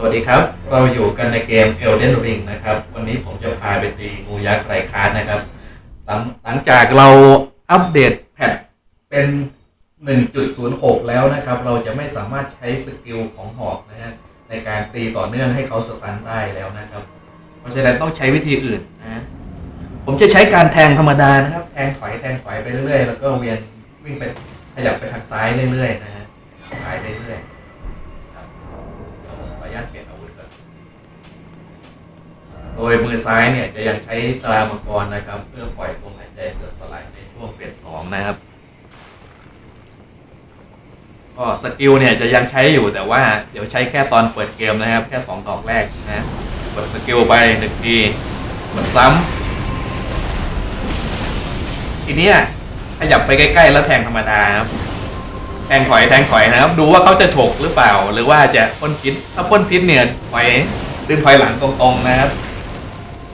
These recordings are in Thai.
สวัสดีครับ เราอยู่กันในเกม Elden Ring นะครับ วันนี้ผมจะพาไปตีงูยักษ์ไรคาร์นะครับ หลังหลังจากเราอัปเดตแพทเป็น 1.06 แล้วนะครับ เราจะไม่สามารถใช้สกิลของหอกนะฮะในการตีต่อเนื่องให้เขาสตันได้แล้วนะครับ เพราะฉะนั้นต้องใช้วิธีอื่นนะฮะผมจะใช้การแทงธรรมดานะครับ แทงถอยแทงถอยไปเรื่อยๆ แล้วก็เวียนวิ่งไปขยับไปทางซ้ายเรื่อยๆนะฮะซ้ายเรื่อยๆ โดยมือซ้ายเนี่ยจะยังใช้ตรามังกรนะครับ เพื่อปล่อยลมหายใจเสื่อมสลายในช่วงเฟสสองนะครับก็สกิลเนี่ยจะยังใช้อยู่แต่ว่าเดี๋ยวใช้แค่ตอนเปิดเกมนะครับ แค่สองดอกแรกนะกดสกิลไปหนึ่งทีกดซ้ำทีนี้ขยับไปใกล้ๆแล้วแทงธรรมดาครับแทงถอยแทงถอยนะครับ ดูว่าเขาจะถกหรือเปล่า หรือว่าจะพ่นพิษถ้าพ่นพิษเนี่ยถอยดึงถอยหลังตรงๆนะครับ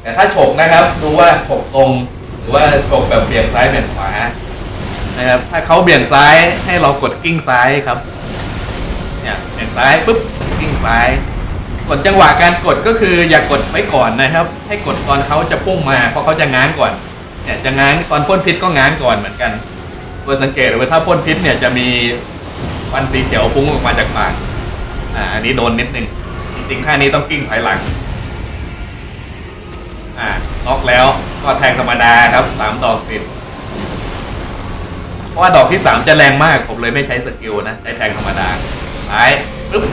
แต่ถ้าฉกนะครับ ดูว่าฉกตรง หรือว่าฉกแบบเบี่ยงซ้ายเบี่ยงขวานะครับ ถ้าเขาเบี่ยงซ้ายให้เรากดกิ้งซ้ายครับ เนี่ยเบี่ยงซ้ายปุ๊บกิ้งซ้ายกดจังหวะการกดก็คืออย่ากดไว้ก่อนนะครับ ให้กดตอนเขาจะพุ่งมาเพราะเขาจะง้างก่อนเนี่ยจะง้างตอนพ่นพิษก็ง้างก่อนเหมือนกันโดยสังเกตว่าถ้าพ่นพิษเนี่ยจะมีควันสีเขียวพุ่งออกมาจากปากอ่าอันนี้โดนนิดนึงจริงๆท่านี้ต้องกิ้งถอยหลัง ล็อกแล้วก็แทงธรรมดาครับสามดอกติดเพราะว่าดอกที่สามจะแรงมากผมเลยไม่ใช้สกิลนะใช้แทงธรรมดาซ้ายปึ๊บ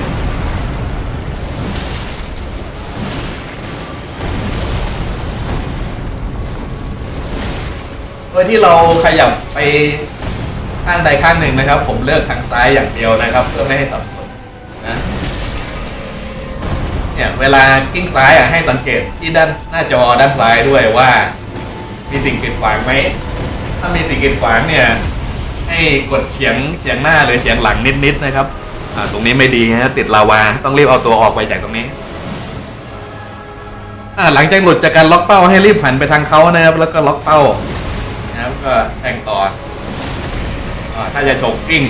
โดยที่เราขยับไปข้างใดข้างหนึ่งนะครับ ผมเลือกทางซ้ายอย่างเดียวนะครับ เพื่อไม่ให้สับสน เนี่ยเวลากิ้งซ้ายอะให้สังเกตที่ด้านหน้าจอด้านซ้ายด้วยว่า มีสิ่งกีดขวางไหมถ้ามีสิ่งกีดขวางเนี่ย ให้กดเฉียงเฉียงหน้าหรือเฉียงหลังนิดๆนะครับอ่าตรงนี้ไม่ดีนะติดลาวาต้องรีบเอาตัวออกไปจากตรงนี้อ่าหลังจากหลุดจากการล็อกเป้าให้รีบหันไปทางเขานะครับ แล้วก็ล็อกเป้านะครับก็แทงต่ออ่าถ้าจะฉกกิ้ง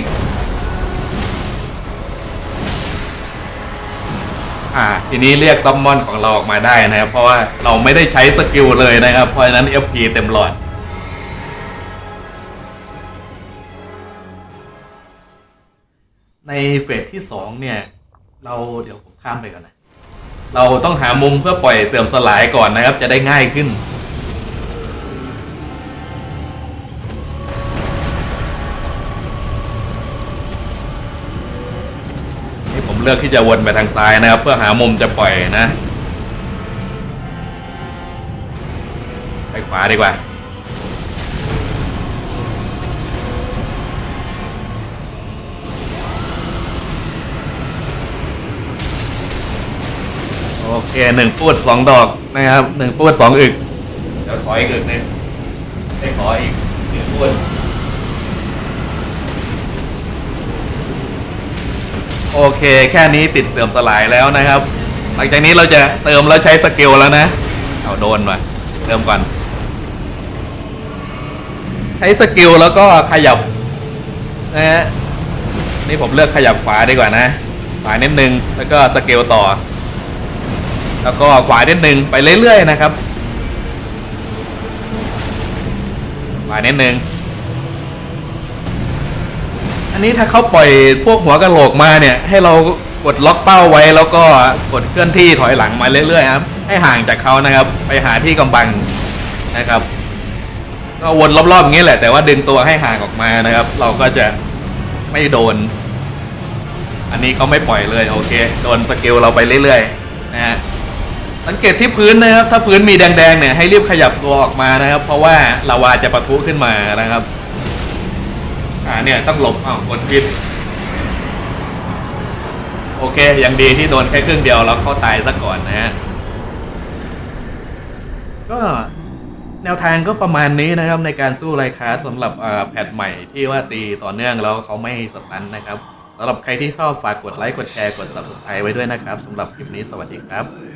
อ่าทีนี้เรียกซัมมอนของเราออกมาได้นะครับ เพราะว่าเราไม่ได้ใช้สกิลเลยนะครับ เพราะฉะนั้น FP เต็มหลอด ในเฟสที่สองเนี่ย เราเดี๋ยวผมข้ามไปก่อนนะ เราต้องหามุมเพื่อปล่อยเสื่อมสลายก่อนนะครับ จะได้ง่ายขึ้น เลือกที่จะวนไปทางซ้ายนะครับ เพื่อหามุมจะปล่อยนะ ไปขวาดีกว่า โอเคหนึ่งพูดสองดอกนะครับหนึ่งพูดสองอึกเดี๋ยวขออีกอึกหนึงได้ขออีกหนึ่งพูด โอเคแค่นี้ติดเสื่อมสลายแล้วนะครับ หลังจากนี้เราจะเติมแล้วใช้สกิลแล้วนะเอาโดนมาเติมก่อน ใช้สกิลแล้วก็ขยับนะฮะนี่ผมเลือกขยับขวาดีกว่านะขวานิดนึงแล้วก็สกิลต่อ แล้วก็ขวานิดนึงไปเรื่อยๆนะครับขวานิดนึง อันนี้ถ้าเขาปล่อยพวกหัวกะโหลกมาเนี่ย ให้เรากดล็อกเป้าไว้แล้วก็กดเคลื่อนที่ถอยหลังมาเรื่อยๆครับ ให้ห่างจากเขานะครับ ไปหาที่กำบังนะครับก็วนรอบๆอย่างนี้แหละ แต่ว่าดึงตัวให้ห่างออกมานะครับ เราก็จะไม่โดน อันนี้เขาไม่ปล่อยเลยโอเค โดนสกิลเราไปเรื่อยๆนะฮะสังเกตที่พื้นนะครับ ถ้าพื้นมีแดงๆเนี่ยให้รีบขยับตัวออกมานะครับ เพราะว่าลาวาจะปะทุขึ้นมานะครับ อ่าเนี่ยต้องหลบอ้าวกดผิดโอเคยังดีที่โดนแค่ครึ่งเดียวแล้วเขาตายซะก่อนนะฮะก็แนวทางก็ประมาณนี้นะครับในการสู้ไรคาสำหรับอ่าแพทใหม่ที่ว่าตีต่อเนื่องแล้วเขาไม่สตันนะครับสำหรับใครที่ชอบฝากกดไลค์กดแชร์กด subscribe ไว้ด้วยนะครับสำหรับคลิปนี้สวัสดีครับ